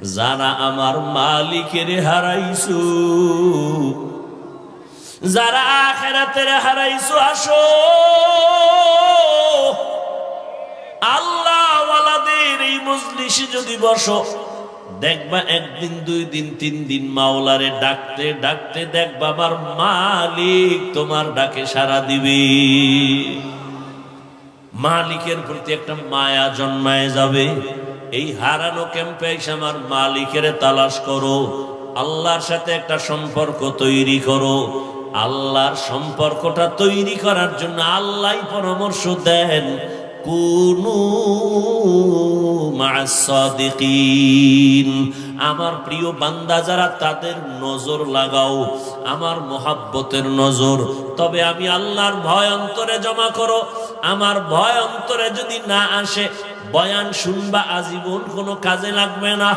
যারা আমার মালিকের হারাইছু, যারা আখেরাতের হারাইছু, আসো। আল্লাহ এই মজলিসে যদি বসো, দেখবা একদিন, দুই দিন, তিন দিন মাওলারে ডাকতে ডাকতে দেখবা আমার মালিক তোমার ডাকে সারা দিবে। মালিকের প্রতি একটা মায়া জন্মায় যাবে। এই হারানো ক্যাম্পে আমার মালিকের তালাশ করো, আল্লাহর সাথে একটা সম্পর্ক তৈরি করো। আল্লাহর সম্পর্কটা তৈরি করার জন্য আল্লাহ পরামর্শ দেন, কুনু আমার প্রিয় বান্দা, যারা তাদের নজর লাগাও, আমার মোহাব্বতের নজর, তবে আমি আল্লাহর ভয় অন্তরে জমা করো। আমার ভয় অন্তরে যদি না আসে, বয়ান শুনবা আজীবন কোনো কাজে লাগবে না।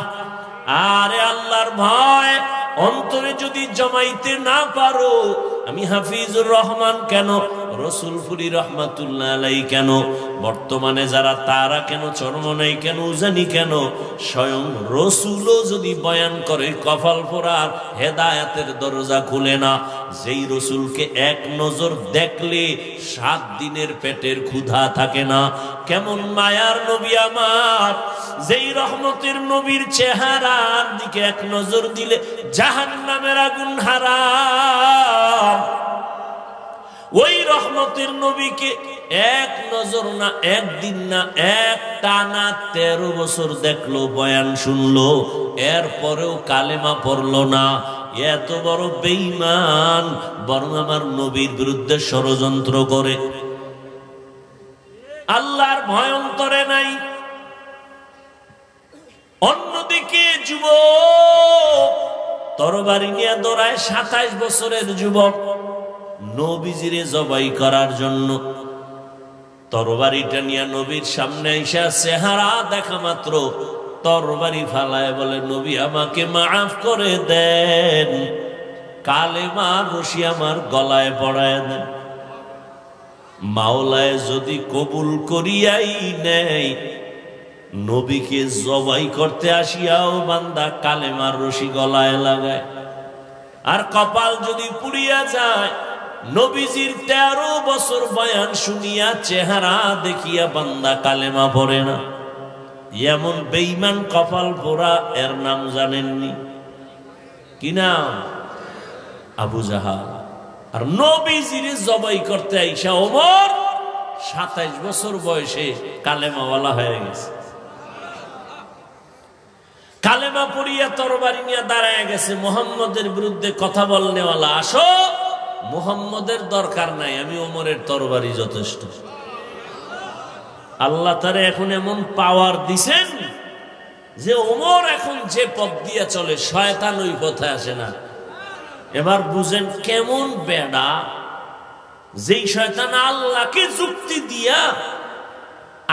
আরে আল্লাহর ভয়, অন্তরে যদি জমাইতে না পারো আমি হাফিজুর রহমান কেন? রসুলপুরি রহমাতুল্লাহ আলাই কেন? বর্তমানে যারা তারা কেন? চরমনাই কেন? উজানি কেন? স্বয়ং রসুলও যদি বয়ান করে কপাল ফোরার হেদায়াতের দরজা খুলে না, যেই রসুলকে এক নজর দেখলে সাত দিনের পেটের ক্ষুধা থাকে না। কেমন মায়ার নবী আমার, যেই রহমতের নবীর চেহারার দিকে এক নজর দিলে জাহান নামের আগুন হারাম ওই রহমতের নবীকে এক নজর না, একদিন না এক টানা তেরো বছর দেখল, বয়ান শুনলো, এরপরেও কালেমা পড়ল না। এত বড় বেইমান বরং আমার নবীর বিরুদ্ধে ষড়যন্ত্র করে। আল্লাহর ভয় অন্তরে নাই। অন্যদিকে যুবক তরবারি নিয়ে দৌড়ায় সাতাইশ বছরের যুবক নবীজিরে জবাই করার জন্য। তরবারিটা নিয়ে নবীর সামনে আইসা চেহারা দেখা মাত্র। তরবারি ফালায় বলে, নবী, আমাকে মাফ করে দেন। কালে মা রশি আমার গলায় পড়ায় দেন। মাওলায় যদি কবুল করিয়াই নেয় নবীকে জবাই করতে আসিয়াও বান্দা কালেমার রশি গলায় লাগায়। আর কপাল যদি পুড়িয়া যায়, নবীজির তেরো বছর বয়ান শুনিয়া চেহারা দেখিয়া বান্দা কালেমা পড়ে না। এমন বেইমান কপাল পোড়া এর নাম জানেননি। কি নাম? আবু জাহাল। আর নবীজির জবাই করতে আইসা ওমর সাতাইশ বছর বয়সে কালেমাওয়ালা হয়ে গেছে। কালেমা পড়িয়া তরবারি নিয়ে দাঁড়ায় গেছে। মোহাম্মদের বিরুদ্ধে কথা বলনেওয়ালা, আসো। মোহাম্মদের দরকার নাই, আমি ওমরের তরবারি যথেষ্ট। আল্লাহ তারে এখন এমন পাওয়ার দিছেন যে ওমর এখন যে পথ দিয়ে চলে, শয়তান ওই পথে আসে না। এবার বুঝেন কেমন বেড়া, যেই শয়তান আল্লাহকে যুক্তি দিয়া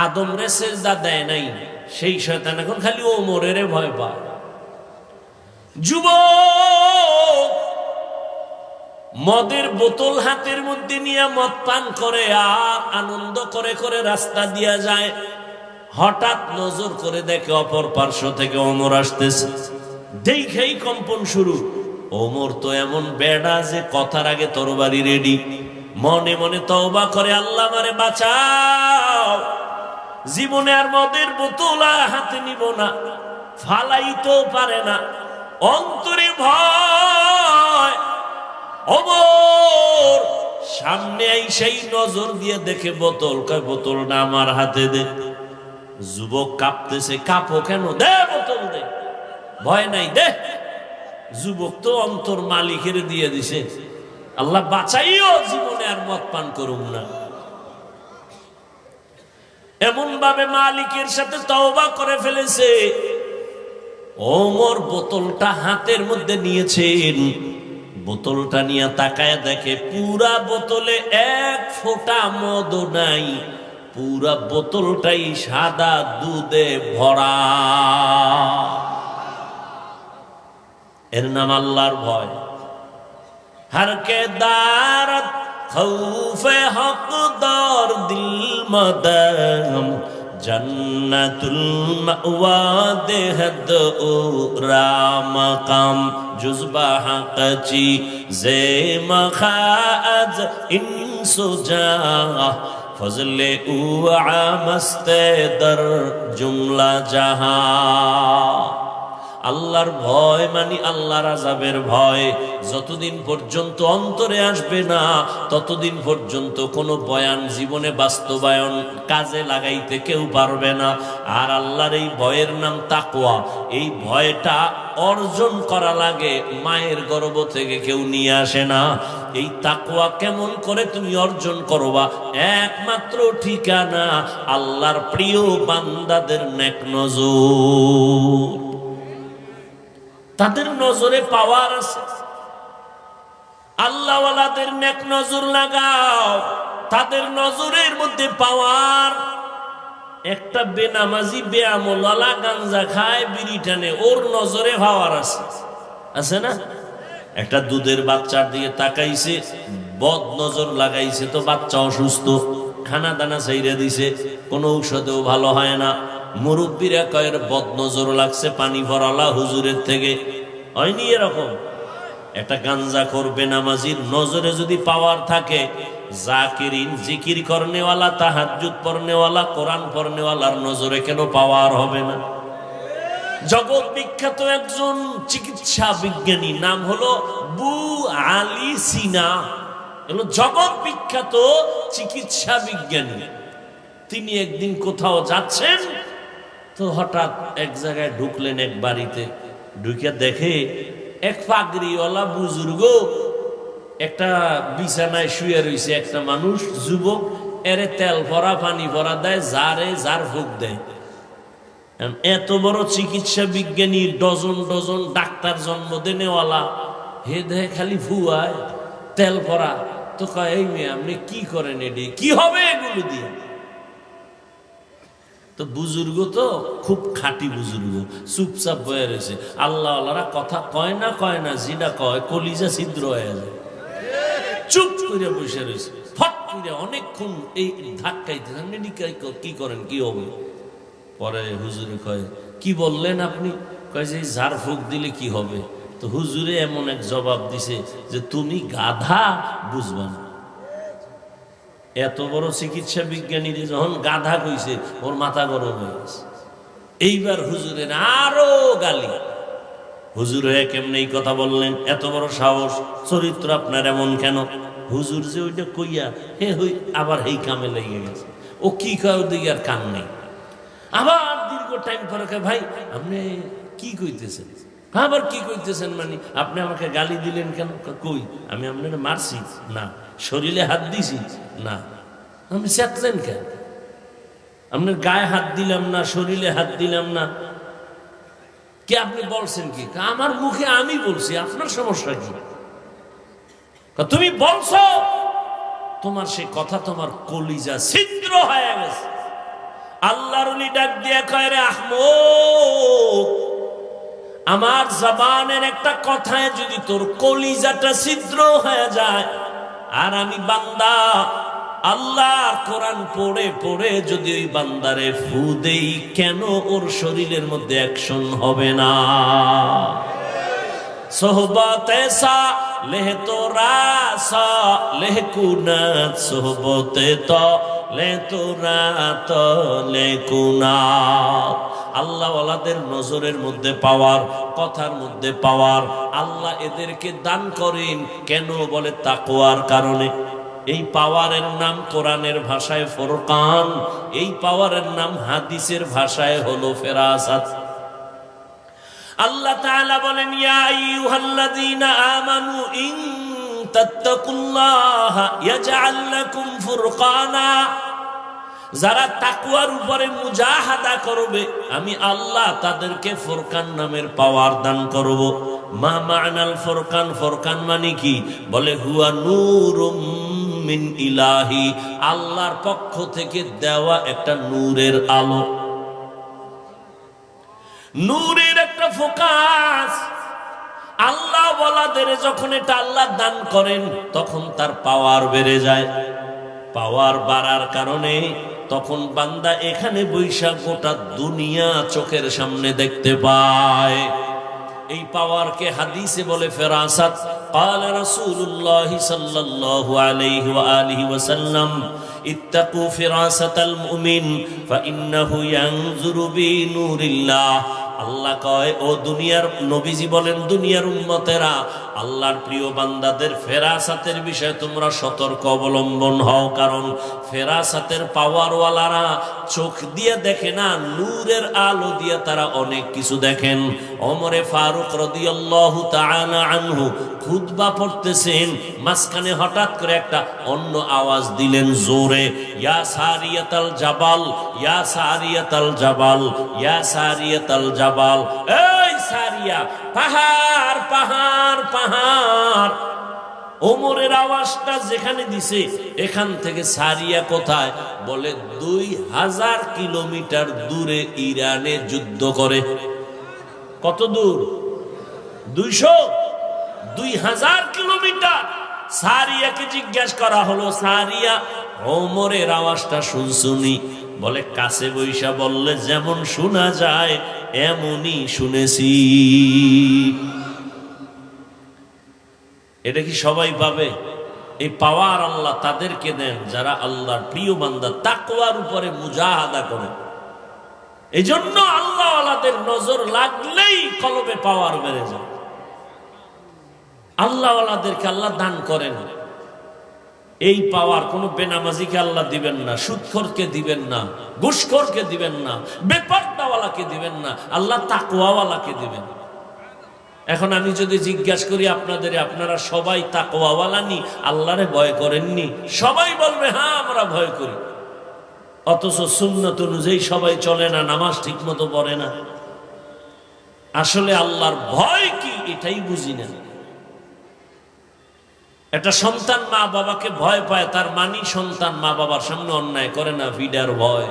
আদম রে সেজদা দেয় নাই। সেই শয়তান এখন খালি ও ওমরের ভয় পায়। যুবক, মদের বোতল হাতের মধ্যে নিয়ে মদ পান করে আর আনন্দ করে করে রাস্তা দিয়া যায়। হঠাৎ নজর করে দেখে অপর পার্শ্ব থেকে ওমর আসতেছে। দেখেই কম্পন শুরু। ওমর তো এমন বেড়া যে কথার আগে তরবারি রেডি মনে মনে তওবা করে, আল্লাহ মারে বাঁচাও। জীবনে আর মদের বোতল হাতে নিব না, ফালাইতেও পারে না। অন্তরে ভয়, অমর। সামনে সেই নজর দিয়ে দেখে বোতল, কয় বোতলটা আমার হাতে দে। যুবক কাঁপতেছে, কাঁপো কেন? দে বোতল দে। ভয় নাই, দে। যুবক তো অন্তর মালিকের দিয়ে দিছে। আল্লাহ বাঁচাইও জীবনে আর মদ পান করুম না। এমন ভাবে মালিকের সাথে তওবা করে ফেলেছে। ওমর বোতলটা হাতের মধ্যে নিয়েছেন। বোতলটা নিয়ে তাকায় দেখে পুরা বোতলে এক ফোঁটা মদ নাই। পুরা বোতলটাই সাদা দুধে ভরা। এর নাম আল্লাহর ভয়। হরকে খৌফে হক দর দিল মদম জন্নতুল দেহদ ও রামকাম, জুজবা হাকচি জে মখাজ ইনসুজা ফজলে উ আমস্তে দর জুমলা জাহা। আল্লাহর ভয় মানি আল্লাহর আজাবের ভয়। যতদিন পর্যন্ত অন্তরে আসবে না, ততদিন পর্যন্ত কোনো বয়ান জীবনে বাস্তবায়ন কাজে লাগাইতে কেউ পারবে না। আর আল্লাহর এই ভয়ের নাম তাকোয়া এই ভয়টা অর্জন করা লাগে, মায়ের গর্ভ থেকে কেউ নিয়ে আসে না। এই তাকোয়া কেমন করে তুমি অর্জন করবা? একমাত্র ঠিকানা আল্লাহর প্রিয় বান্দাদের নেক নজর। তাদের নজরে পাওয়ার আছে। আল্লাহওয়ালাদের নেক নজর লাগাও। তাদের নজরের মধ্যে পাওয়ার। একটা বেনামাজি বেআমলালা গাঞ্জা খায়, বিড়ি টানে। ওর নজরে পাওয়ার আছে। আছে না? একটা দুধের বাচ্চার দিকে তাকাইছে, বদ নজর লাগাইছে, তো বাচ্চা অসুস্থ। খানা দানা চাইরা দিছে, কোনো ঔষধেও ভালো হয় না। মুরব্বীরা কয়ের বদ নজর লাগছে, পানি ভরালা হুজুরের থেকে। হয়নি এরকম? একটা গাঞ্জা করবে নামাজির নজরে যদি পাওয়ার থাকে, জাকিরিন, জিকির করনেওয়ালা, তাহাজ্জুদ পড়নেওয়ালা, কোরআন পড়নেওয়ালার নজরে কেন পাওয়ার হবে না? জগৎ বিখ্যাত একজন চিকিৎসা বিজ্ঞানী, নাম হলো বু আলী সিনা। হলো জগৎ বিখ্যাত চিকিৎসা বিজ্ঞানী। তিনি একদিন কোথাও যাচ্ছেন তো হঠাৎ এক জায়গায় ঢুকলেন এক বাড়িতে। ঢুকে দেখে এক পাগড়িওয়ালা বুজুর্গ একটা বিছানায় শুয়ে রয়েছে একটা মানুষ, যুবক, এরে তেল ভরা, পানি ভরা দেয় যারে যার ভোগ দেয়। এত বড় চিকিৎসা বিজ্ঞানী, ডজন ডজন ডাক্তার জন্ম দেনেওয়ালা। হে দেয় খালি ফুয়ায় তেল ভরা। তো কয়, এই মেয়ে, আপনি কি করেন এটি কি হবে এগুলো দিয়ে? তো বুজুর্গ তো খুব খাঁটি বুজুর্গ, চুপচাপ বয়ে রয়েছে। আল্লাহ আল্লাহরা কথা কয় না কয় না যেটা কয়, কলিজা ছিদ্র হয়ে যায়। চুপ করে বসে রয়েছে। ফট করে অনেকক্ষণ এই ধাক্কাইতে কি করেন, কি হবে? পরে হুজুরে কয়, কি বললেন আপনি? কয় যে ঝাড় ফুক দিলে কি হবে? তো হুজুরে এমন এক জবাব দিছে যে, তুমি গাধা, বুঝবা না। এত বড় চিকিৎসা বিজ্ঞানী যখন গাধা কইছে, ওর মাথা গরম হয়ে গেছে। এইবার হুজুরের আরও গালি। হুজুর হয়ে কেমনে এই কথা বললেন? এত বড় সাহস, চরিত্র আপনার এমন কেন? হুজুর যে ওইটা কইয়া, হে হই, আবার এই কামে লেগে গেছে। ও কি কয়, ওদিকে আর কাম নেই। আবার দীর্ঘ টাইম পরে ভাই, আপনি কি কইতেছেন? আবার কি কইতেছেন মানে? আপনি আমাকে গালি দিলেন কেন? কই, আমি আপনার মারছি। না, শরীরে হাত দিছি। না। আপনি চেতলেন কেন? আপনার গায়ে হাত দিলাম না, শরীরে হাত দিলাম না। কে আপনি বলছেন কি? আমার মুখে আমি বলছি, আপনার সমস্যা কি? তুমি বলছো, তোমার সে কথা তোমার কলিজা ছিদ্র হয়ে গেছে। আল্লাহর ডাক দিয়ে কয়, রে আহমদ আমার জবানের একটা কথায় যদি তোর কলিজাটা ছিদ্র হয়ে যায়, আর আমি বান্দা আল্লাহ কোরআন পড়ে পড়ে যদি ওই বান্দারে ফু দেই, কেন ওর শরীরের মধ্যে অ্যাকশন হবে না? সোহবতে সা লেহ তো রাসা লেহ কুনাত সোহবতে তো লে তো রাত লে আল্লাহ নজরের মধ্যে পাওয়ার, কথার মধ্যে পাওয়ার, আল্লাহ এদেরকে দান করেন, কেন বলে তাকওয়ার কারণে? এই পাওয়ারের নাম কোরআনের ভাষায় ফোরকান, এই পাওয়ারের নাম হাদিসের ভাষায় হলো ফেরাসাত। আল্লাহ তাআলা বলেন, ইয়া আইয়ুহাল্লাযীনা আমানু ইন তাত্তাকুল্লাহা ইয়াজআল লাকুম ফুরকানা। যারা তাকুয়ার উপরে মুজাহাদা করবে, আমি আল্লাহ তাদেরকে ফোরকান নামের পাওয়ার দান করব। মা মানাল ফোরকান ফোরকান মানে কি? বলে, হুয়া নূরুম মিন ইলাহি, আল্লাহর পক্ষ থেকে দেওয়া একটা নূরের আলো। নূরের একটা ফোকাস। আল্লাহ বলাদের যখন এটা আল্লাহ দান করেন, তখন তার পাওয়ার বেড়ে যায়। পাওয়ার বাড়ার কারণে তখন বান্দা এখানে বৈশাখ গোটা দুনিয়া চোখের সামনে দেখতে পায়। এই পাওয়ারকে হাদিসে বলে ফেরাসাত قال رسول الله صلى الله عليه وآله وسلم اتقوا فراسة المؤمن فإنه ينظر بنور الله আল্লাহ কয় ও দুনিয়ার নবীজি বলেন দুনিয়ার উম্মতেরা আল্লাহর প্রিয় বান্দাদের ফেরাসাতের বিষয়ে তোমরা সতর্ক অবলম্বন হও, কারণ ফেরাসাতের পাওয়ারওয়ালারা চোখ দিয়ে দেখে না, নূরের আলো দিয়ে তারা অনেক কিছু দেখেন। অমরে ফারুক রদিয়াল্লাহু তাআলা আনহু খুতবা পড়তেছেন, মাঝখানে হঠাৎ করে একটা অন্য আওয়াজ দিলেন জোরে, ইয়া সারিয়াতাল জাবাল, ইয়া সারিয়াতাল জাবাল, ইয়া সারিয়াতাল জাবাল। এই সারিয়া, পাহাড় পাহাড় পাহাড়। ওমরের আওয়াজটা যেখানে দিছে, এখান থেকে সারিয়া কোথায়? বলে দুই হাজার কিলোমিটার দূরে ইরানে যুদ্ধ করে। কত দূর? দুইশো? দুই হাজার কিলোমিটার। সারিয়াকে জিজ্ঞাসা করা হলো, সারিয়া, ওমরের আওয়াজটা শুনছুনি বলে, কাছে বৈশা বললে যেমন শোনা যায় এমনই শুনেছি। এটা কি সবাই পাবে এই পাওয়ার আল্লাহ তাদেরকে দেন যারা আল্লাহর প্রিয় বান্দা, তাকওয়ার উপরে মুজাহাদা করে। এই জন্য আল্লাহ নজর লাগলেই কলবে পাওয়ার বেড়ে যায়। আল্লাহ আল্লাহ দান করেন। এই পাওয়ার কোন বেনামাজিকে আল্লাহ দিবেন না, সুৎখরকে দিবেন না, ঘুষখরকে দিবেন না, বেপর্দাওয়ালাকে দিবেন না, আল্লাহ তাকুয়াওয়ালাকে দিবেন। এখন আমি যদি জিজ্ঞাসা করি আপনাদের, আপনারা সবাই তাকওয়াওয়ালা নি আল্লাহরে ভয় করেননি? সবাই বলবে হ্যাঁ আমরা ভয় করি। অথচ সুন্নত অনুযায়ী সবাই চলে না, নামাজ ঠিক মতো পড়ে না। আসলে আল্লাহর ভয় কি? এটাই বুঝি না। একটা সন্তান মা বাবাকে ভয় পায়, তার মানি সন্তান মা বাবার সামনে অন্যায় করে না, ভিডার ভয়।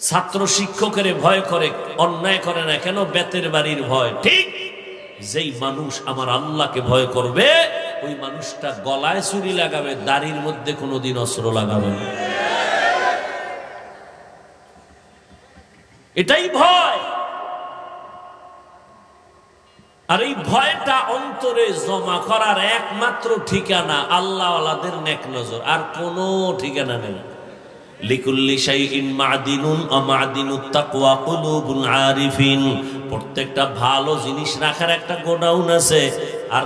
ছাত্র শিক্ষকের ভয় করে, অন্যায় করে না, কেন বেতের বাড়ির ভয়? ঠিক যেই মানুষ আমার আল্লাহকে ভয় করবে, ওই মানুষটা গলায় চুরি লাগাবে, দাড়ির মধ্যে কোনোদিন অস্ত্র লাগাবে না। এটাই ভয়। আর এই ভয়টা অন্তরে জমা করার একমাত্র ঠিকানা আল্লাহ আলাদের নেক নজর, আর কোনো ঠিকানা নেই। প্রত্যেকটা ভালো জিনিস রাখার একটা গোডাউন আছে, আর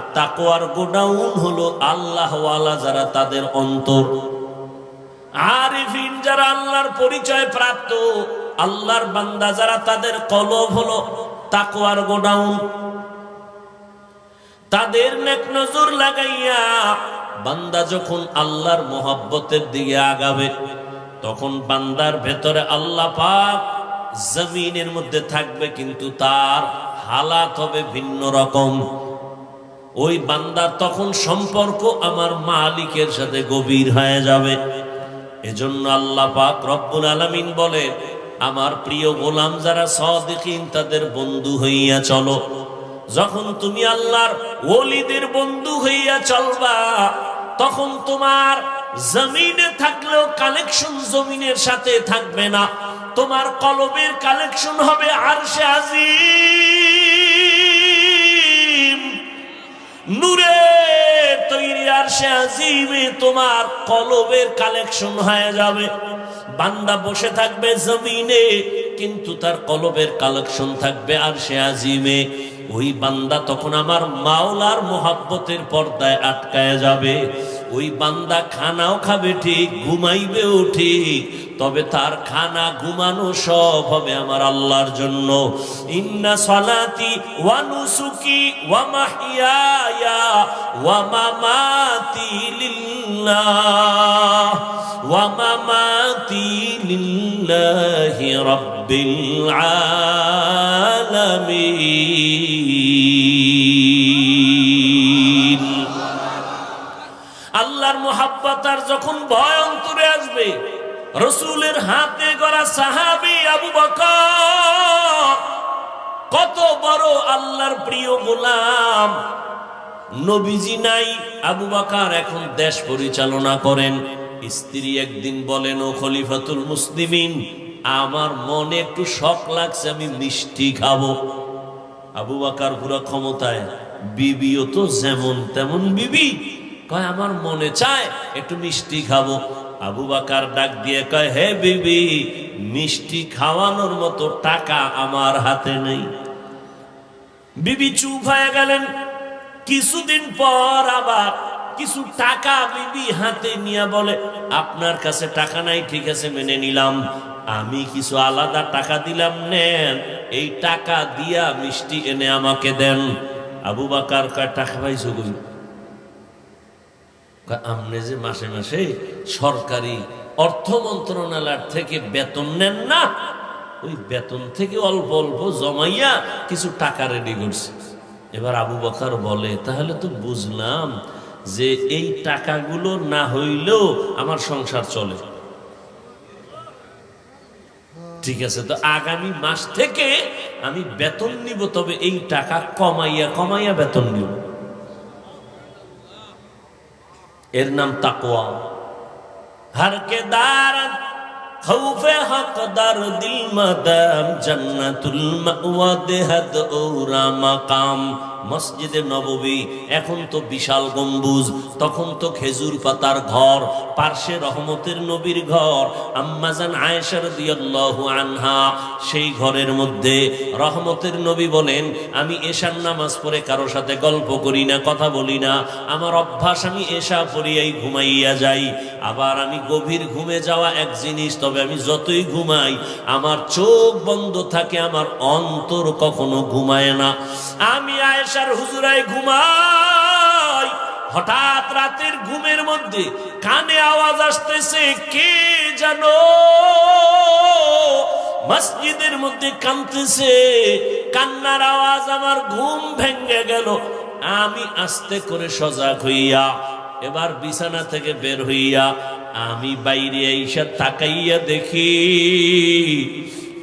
গোডাউন হলো আল্লাহওয়ালা যারা তাদের অন্তর। আরিফিন যারা আল্লাহর পরিচয় প্রাপ্ত, আল্লাহর বান্দা যারা তাদের কলব হলো তাকওয়ার গোডাউন। তাদের নেক নজর লাগাইয়া বান্দা যখন আল্লাহর মোহাব্বতের দিকে আগাবে, তখন বান্দার ভেতরে আল্লাহ পাক জমিনের মধ্যে থাকবে, কিন্তু তার হালাত হবে ভিন্ন রকম। ওই বান্দার তখন সম্পর্ক আমার মালিকের সাথে গভীর হয়ে যাবে। এজন্য আল্লাহ পাক রব্বুল আলামিন বলে আমার প্রিয় গোলাম যারা সদিকিন, তাদের বন্ধু হইয়া চলো। যখন তুমি আল্লাহর ওলিদের বন্ধু হইয়া চলবা, তখন তোমার জমিনে থাকলেও কালেকশন জমিনের সাথে থাকবে না। তোমার কলবের কালেকশন হবে আরশে আজিম। নূরে তৈরি আরশে আজিমে তোমার কলবের কালেকশন হয়ে যাবে। বান্দা বসে থাকবে জমিনে কিন্তু তার কলবের কালেকশন থাকবে আর সে আজিমে। ওই বান্দা তখন আমার মাওলার মোহাব্বতের পর্দায় আটকায় যাবে। ওই বান্দা খানাও খাবে ঠিক, ঘুমাইবেও ঠিক তবে তার খানা ঘুমানো সব হবে আমার আল্লাহর জন্য। ইন্না সলাতি ওয়া নুসুকি ওয়া মাহিয়ায়া ওয়া মামাতি লিল্লাহ। ওয়া মামাতি লিল্লাহি রাব্বিল আলামিন। আল্লাহর মোহাব্বত আর যখন ভয় অন্তরে আসবে রসুলের হাতে গড়া সাহাবি আবু বকর। কত বড় আল্লাহর প্রিয় গোলাম। নবীজি নাই, আবু বাকার এখন দেশ পরিচালনা করেন। স্ত্রী একদিন বলেন, ও খলিফাতুল মুসলিমিন, আমার মনে একটু শখ লাগছে, আমি মিষ্টি খাব। আবু বাকার পুরা ক্ষমতায়, বিবিও তো যেমন তেমন বিবি। কয়, আমার মনে চায় একটু মিষ্টি খাব। আবু বাকার ডাক দিয়ে কয়, হে বিবি, মিষ্টি খাওয়ানোর মতো টাকা আমার হাতে নেই। বিবি চুপ হয়ে গেলেন। কিছুদিন পর আবার কিছু টাকা বিবি হাতে নিয়ে বলে, আপনার কাছে টাকা নাই, ঠিক আছে, মেনে নিলাম। আমি কিছু আলাদা টাকা দিলাম, নেন। এই টাকা দিয়া মিষ্টি এনে আমাকে দেন। আবু বাকার টাকা পাইছো আপনি যে মাসে মাসে সরকারি অর্থ মন্ত্রণালয় থেকে বেতন নেন না, ওই বেতন থেকে অল্প অল্প জমাইয়া কিছু টাকা রেডি করছে। এবার আবু বকার বলে, তাহলে তো বুঝলাম যে এই টাকাগুলো না হইলেও আমার সংসার চলে। ঠিক আছে, তো আগামী মাস থেকে আমি বেতন নিব, তবে এই টাকা কমাইয়া কমাইয়া বেতন নিব। এর নাম তাকোয়া হারকে দার হৌফে হকদার দিল মাদাম, জন্নাতুল মাওয়া, দেহাত ওরা মাকাম। মসজিদে নববী, এখন তো বিশাল গম্বুজ, তখন তো খেজুর পাতার ঘর, পার্শ্বে রহমতের নবীর ঘর। আম্মাজান আয়েশার রাদিয়াল্লাহু আনহা, সেই ঘরের মধ্যে রহমতের নবী বলেন, আমি এশার নামাজ পড়ে কারও সাথে গল্প করি না, কথা বলি না। আমার অভ্যাস, আমি এশা পড়িয়াই ঘুমাইয়া যাই। আবার আমি গভীর ঘুমে যাওয়া এক জিনিস, তবে আমি যতই ঘুমাই, আমার চোখ বন্ধ থাকে, আমার অন্তর কখনো ঘুমায় না। আমি আয়েশার হুজুরায় ঘুমাই, হঠাৎ রাতের ঘুমের মধ্যে কানে আওয়াজ আসতেছে, কে জানো মসজিদের মধ্যে কানতেছে কান্নার আওয়াজ আমার ঘুম ভেঙে গেল। আমি আস্তে করে সজাগ হইয়া এবার বিছানা থেকে বের হইয়া আমি বাইরে আইসা তাকাইয়া দেখি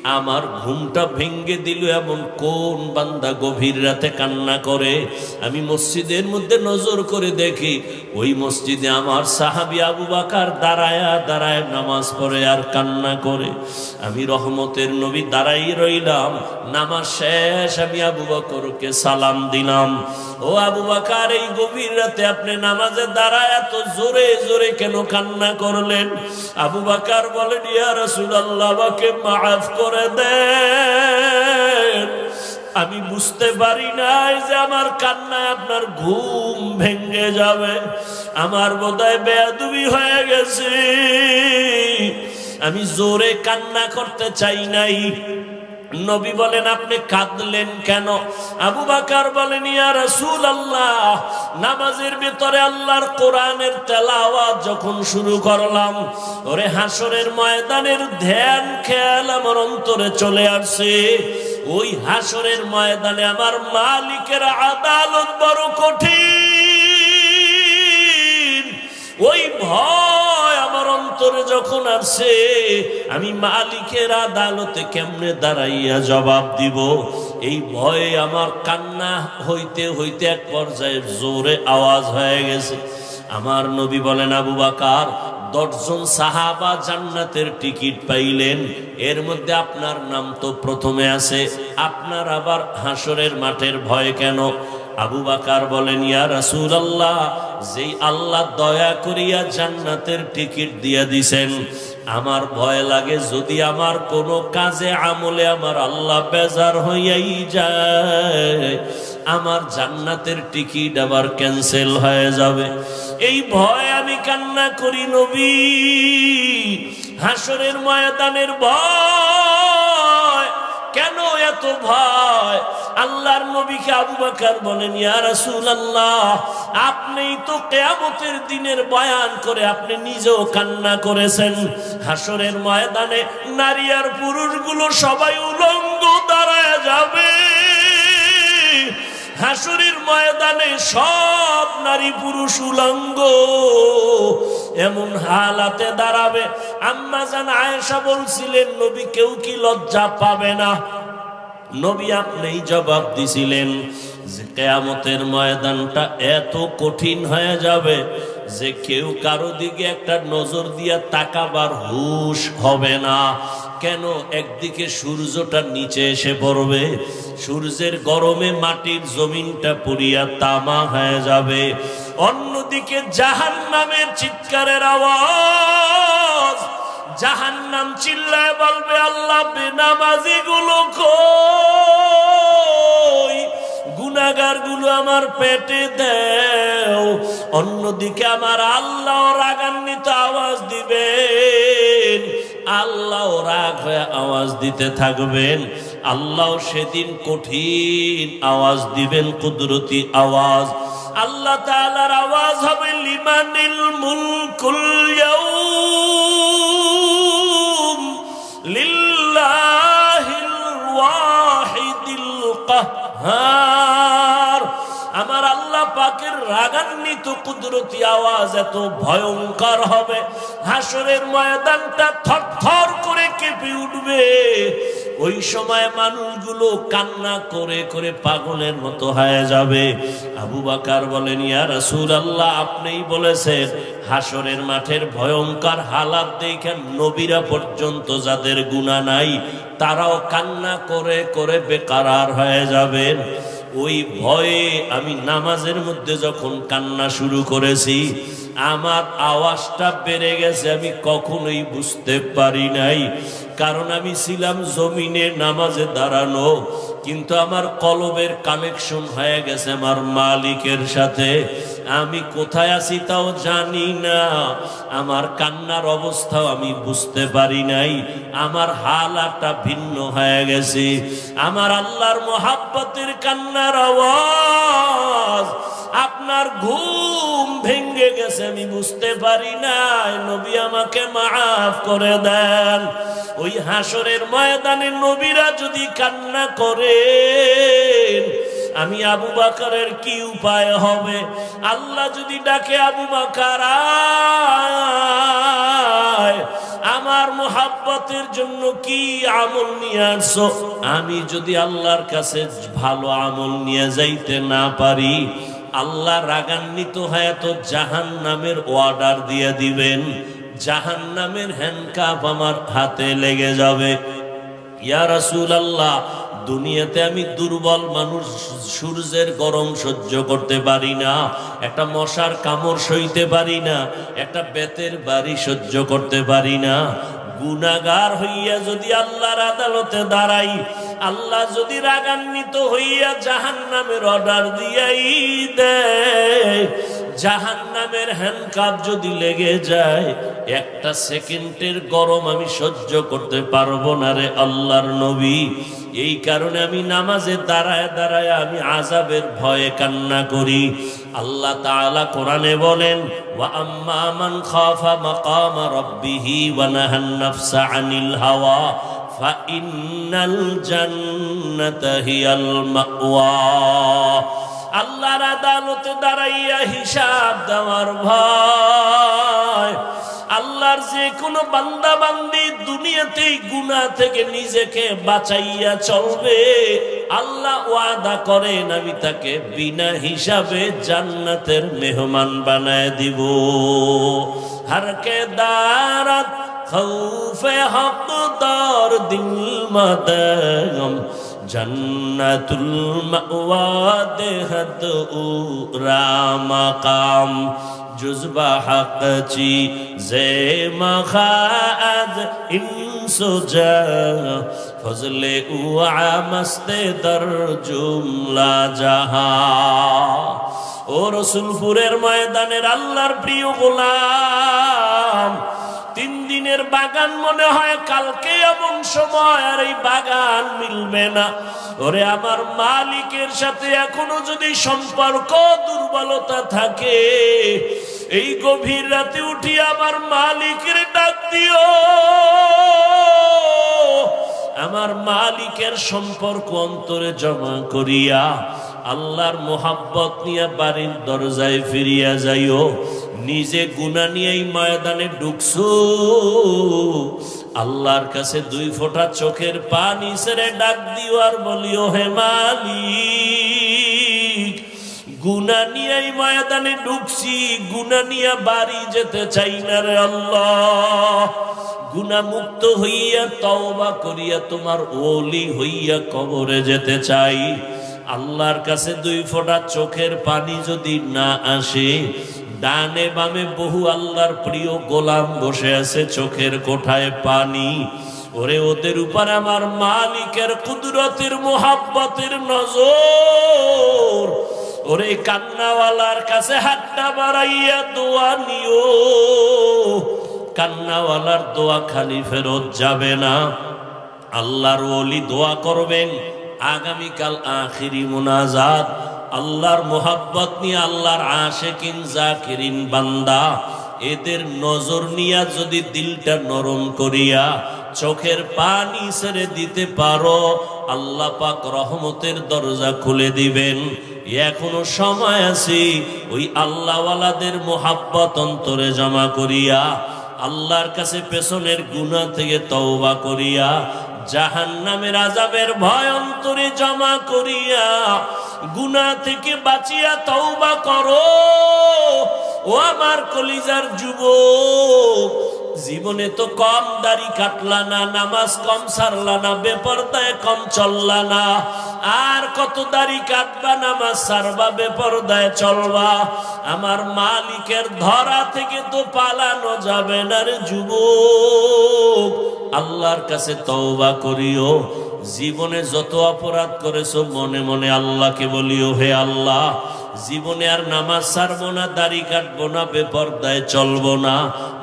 আমার ঘুমটা ভেঙ্গে দিল এমন কোন বান্দা গভীর রাতে কান্না করে। আমি মসজিদের মধ্যে নজর করে দেখি ওই মসজিদে আমার সাহাবি আবু বাকার দাঁড়ায়া দাঁড়ায় নামাজ পড়ে আর কান্না করে। আমি রহমতের নবী দাঁড়াই রইলাম। নামাজ শেষ আমি আবু বকরকে সালাম দিলাম। ও আবু বাকার, এই গভীর রাতে আপনি নামাজে দাঁড়ায় এত জোরে জোরে কেন কান্না করলেন? আবু বাকার বলেন, ইয়া রাসূলুল্লাহ, আমাকে মাফ করে দেন। আমি বুঝতে পারি নাই যে আমার কান্নায় আপনার ঘুম ভেঙে যাবে। আমার বোধহয় বেয়াদুবি হয়ে গেছে। আমি জোরে কান্না করতে চাই নাই। নবী বলেন, আপনি কাঁদলেন কেন? আবু বাকার বলেন, ইয়া রাসূল আল্লাহ নামাজের ভিতরে আল্লাহর কোরআনের তেলাওয়াত যখন শুরু করলাম, ওরে হাসরের ময়দানের ধ্যান খেয়াল আমার অন্তরে চলে আসছে। ওই হাসরের ময়দানে আমার মালিকের আদালত বড় কঠিন। ওই ভয় অন্তরে যখন আসছে আমি মালিকের আদালতে কেমনে দাঁড়াইয়া জবাব দিব? এই ভয়ে আমার কান্না হইতে হইতে এক পর্যায়ে জোরে আওয়াজ হয়ে গেছে। আমার নবী বলেন, আবু বাকার, দশজন সাহাবা জান্নাতের টিকিট পাইলেন। এর মধ্যে আপনার নাম তো প্রথমে আছে। আপনার আবার হাসরের মাঠের ভয় কেন? আবু বাকার বলেন, ইয়া রাসূল আল্লাহ যেই আল্লাহ দয়া করিয়া জান্নাতের টিকিট দিয়া দিছেন, আমার ভয় লাগে যদি আমার কোনো কাজে, আমলে আমার আল্লাহ বেজার হইয়াই যায়, আমার জান্নাতের টিকিট আবার ক্যান্সেল হয়ে যাবে। এই ভয় আমি কান্না করি নবী, হাসরের ময়দানের ভয়, কেন এত ভয়? আল্লাহর নবীকে আবু বাকার বলেন, ইয়া রাসূলুল্লাহ আপনিই তো কিয়ামতের দিনের বয়ান করে আপনি নিজেও কান্না করেছেন। হাসরের ময়দানে নারী আর পুরুষগুলো সবাই উলঙ্গ দাঁড়ায় যাবে। হাসুরির ময়দানে সব নারী পুরুষ উলঙ্গ। এমন হালাতে দাঁড়াবে। আম্মা জান আয়েশা বলছিলেন, নবী কেউ কি লজ্জা পাবে না? নবী আপনি জবাব দিছিলেন যে কেয়ামতের ময়দানটা এত কঠিন হয়ে যাবে যে কেউ কারও দিকে একটা নজর দিয়া তাকাবার হুশ হবে না। কেন? একদিকে সূর্যটা নিচে এসে পড়বে, সূর্যের গরমে মাটির জমিনটা পুড়িয়া তামা হয়ে যাবে। অন্যদিকে জাহান নামের চিৎকারের আওয়াজ জাহান নাম চিল্লায় বলবে, আল্লাহ বেনামাজি গুলো গুনাগারগুলো আমার পেটে দেও। অন্যদিকে আমার আল্লাহ রাগান্বিত আওয়াজ দিবেন। আল্লাহ রাগ হয়ে আওয়াজ দিতে থাকবেন। আল্লাহ সেদিন কঠিন আওয়াজ দিবেন, কুদরতি আওয়াজ। আল্লাহ তালার আওয়াজ হবে, লিমানিল মুলকুল কাহ্হার আমার আল্লাহ পাকের রাগান্বিত কুদরতি আওয়াজ এত ভয়ঙ্কর হবে। হাসরের ময়দানটা থর করে কেঁপে উঠবে। ওই সময় মানুষগুলো কান্না করে করে পাগলের মতো হয়ে যাবে। আবু বাকার বলেন, ইয়া রাসূল আল্লাহ আপনিই বলেছেন হাসরের মাঠের ভয়ঙ্কর হালাত দেখেন নবীরা পর্যন্ত যাদের গুণা নাই, তারাও কান্না করে করে বেকারার হয়ে যাবেন। ওই ভয়ে আমি নামাজের মধ্যে যখন কান্না শুরু করেছি, আমার আওয়াজটা বেড়ে গেছে, আমি কখনোই বুঝতে পারি নাই। কারণ আমি ছিলাম জমিনে নামাজে দাঁড়ানো, কিন্তু আমার কলবের কানেকশন হয়ে গেছে আমার মালিকের সাথে। আমি কোথায় আছি তাও জানি না, আমার কান্নার অবস্থাও আমি বুঝতে পারি নাই, আমার হালাটা ভিন্ন হয়ে গেছে। আমার আল্লাহর মোহাব্বতের কান্নার আওয়াজ আপনার ঘুম ভেঙ্গে গেছে, আমি বুঝতে পারি নাই। নবী আমাকে মাফ করে দেন। ওই হাসরের ময়দানে নবীরা যদি কান্না করেন, আমি আবু বাকারের কি উপায় হবে? আল্লাহ যদি ডাকে, আবু বাকার আমার মোহাব্বতের জন্য কি আমল নিয়ে আসছো? আমি যদি আল্লাহর কাছে ভালো আমল নিয়ে যাইতে না পারি আল্লাহ রাগান্বিত হয়ে তো জাহান নামের অর্ডার দিয়ে দিবেন। জাহান নামের হ্যান্ডকাপ আমার হাতে লেগে যাবে। ইয়া রাসূল আল্লাহ দুনিয়াতে আমি দুর্বল মানুষ, সূর্যের গরম সহ্য করতে পারি না, একটা মশার কামড় সইতে পারি না, একটা বেতের বাড়ি সহ্য করতে পারি না। গুনাগার হইয়া যদি আল্লাহর আদালতে দাঁড়াই আল্লাহ যদি রাগান্বিত হইয়া জাহান নামের অর্ডার দিয়াই দেয় জাহান নামের হ্যান্ডকাপ যদি লেগে যায়, একটা সেকেন্ডের গরম আমি সহ্য করতে পারব না রে আল্লাহর নবী। এই কারণে আমি নামাজে দাঁড়ায় দাঁড়ায় আমি আজাবের ভয়ে কান্না করি। আল্লাহ তাআলা কোরআনে বলেন, ওয়া আম্মা মান খাফা মাকাম ওয়া নাহান নাফসা আনিল হাওয়া। ফাইন্নাল জান্নাতা হিয়াল মাওয়া। আল্লাহর আদালতে দাঁড়াইয়া হিসাব দেওয়ার ভয়। আল্লাহর যে কোনো বান্দা বান্দি দুনিয়াতেই গুনাহ থেকে নিজেকে বাঁচাইয়া চলবে। আল্লাহ ওয়াদা করেন, আমি তাকে বিনা হিসাবে জান্নাতের মেহমান বানায় দিব। হারকে খৌফে হক দর দিল মদগম জন্নতুল মাওয়া দেহত উরা মাকাম জুজবা হক চি জে মখাদ ইনসুজা ফজলে উআ মস্তে দর জুমলা জাহা ও রসুলপুরের ময়দানের আল্লাহর প্রিয় গোলাম তিন দিনের বাগান মনে হয় কালকে এমন সময় আর এই বাগান মিলবে না। ওরে আমার মালিকের সাথে এখনও যদি সম্পর্ক দুর্বলতা থাকে, এই গভীর রাতে উঠি আমার মালিকের ডাক দিও। আমার মালিকের সম্পর্ক অন্তরে জমা করিয়া আল্লাহর মোহাব্বত নিয়ে বাড়ির দরজায় ফিরিয়া যাইও। নিজে গুণা নিয়ে এই ময়দানে ঢুকছো। আল্লাহর কাছে দুই ফোঁটা চোখের পানি সেরে ডাক দিও আর বলিও, হে মালিক গুণা নিয়ে এই ময়দানে ঢুকছি গুনা নিয়ে বাড়ি যেতে চাই না রে আল্লাহ। গুনা মুক্ত হইয়া তওবা করিয়া তোমার ওলি হইয়া কবরে যেতে চাই। আল্লাহর কাছে দুই ফোঁটা চোখের পানি যদি না আসে ডানে বামে বহু আল্লাহর প্রিয় গোলাম বসে আছে চোখের কোঠায় পানি। ওরে ওদের উপর আমার মালিকের কুদরতের মোহাব্বতের নজর। ওরে কান্নাওয়ালার কাছে হাতটা বাড়াইয়া দোয়া নিও। কান্নাওয়ালার দোয়া খালি ফেরত যাবে না। আল্লাহর ওলি দোয়া করবেন। আগামীকাল আখিরি মুনাজাত। আল্লাহর মোহাব্বত নিয়ে আল্লাহর আশেকিন, জাকিরিন বান্দা, এদের নজর নিয়া যদি দিলটা নরম করিয়া চোখের পানি ছেড়ে দিতে পারো, আল্লাহ পাক রহমতের দরজা খুলে দিবেন। এখনও সময় আছে ওই আল্লাহওয়ালাদের মোহাব্বত অন্তরে জমা করিয়া, আল্লাহর কাছে পেছনের গুণা থেকে তওবা করিয়া জাহান নামের আজাবের ভয় অন্তরে জমা করিয়া গুণা থেকে বাঁচিয়া তওবা করো। ও আমার কলিজার যুবক, জীবনে তো কম দাড়ি কাটলা না, নামাজ কম সারলা না, বেপরদায় কম চললা না। আর কত দাড়ি কাটবা, নামাজ সারবা, বেপরদায় চলবা। আমার মালিকের ধরা থেকে তো পালানো যাবে না রে যুবক। আল্লাহর কাছে তওবা করিও। জীবনে যত অপরাধ করেছ, মনে মনে আল্লাহকে বলিও হে আল্লাহ, জীবনে আর নামাজ ছাড়বো না, দাড়ি কাটবো না, বেপরদায় চলবো না।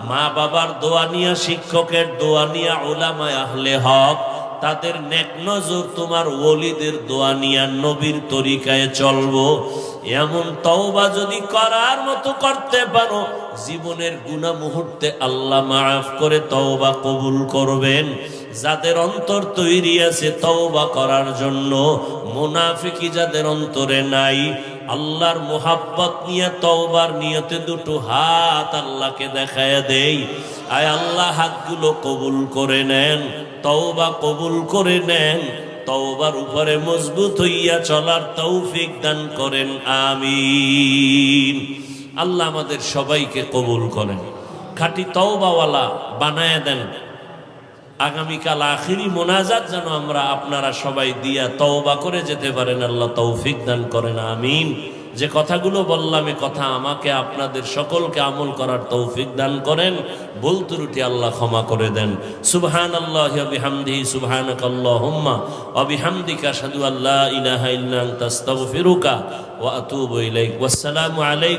মা বাবার দোয়া নিয়া, শিক্ষকের দোয়া নিয়া, ওলামায় আহলে হক, তাদের নেক নজর তোমার ওলিদের দোয়া নিয়া, নবীর তরিকায় চলবো। এমন তওবা যদি করার মতো করতে পারো, জীবনের গুণা মুহূর্তে আল্লাহ মাফ করে তওবা কবুল করবেন। যাদের অন্তর তৈরি আছে তওবা করার জন্য মুনাফিকি যাদের অন্তরে নাই, আল্লাহর মোহাব্বত নিয়ে, তওবার নিয়তে দুটো হাত আল্লাহকে দেখায় দেই। আয় আল্লাহ, হাতগুলো কবুল করে নেন, তওবা কবুল করে নেন, তওবার উপরে মজবুত হইয়া চলার তৌফিক দান করেন, আমিন। আল্লাহ আমাদের সবাইকে কবুল করেন। খাঁটি তওবাওয়ালা বানায় দেন। আগামীকাল আখিরি মোনাজাত যেন আমরা আপনারা সবাই দিয়া তওবা করে যেতে পারেন, আল্লাহ তৌফিক দান করেন, আমিন। যে কথাগুলো বললাম, এ কথা আমাকে, আপনাদের সকলকে আমল করার তৌফিক দান করেন। ভুল ত্রুটি আল্লাহ ক্ষমা করে দেন। সুবহান আল্লাহ বিহামদি সুবহানাক আল্লাহুম্মা ওয়া বিহামদিকা, আশহাদু আল্লা ইলাহা ইল্লা আনতা, আস্তাগফিরুকা ওয়া আতুবু ইলাইক। ওয়াসসালামু আলাইকুম।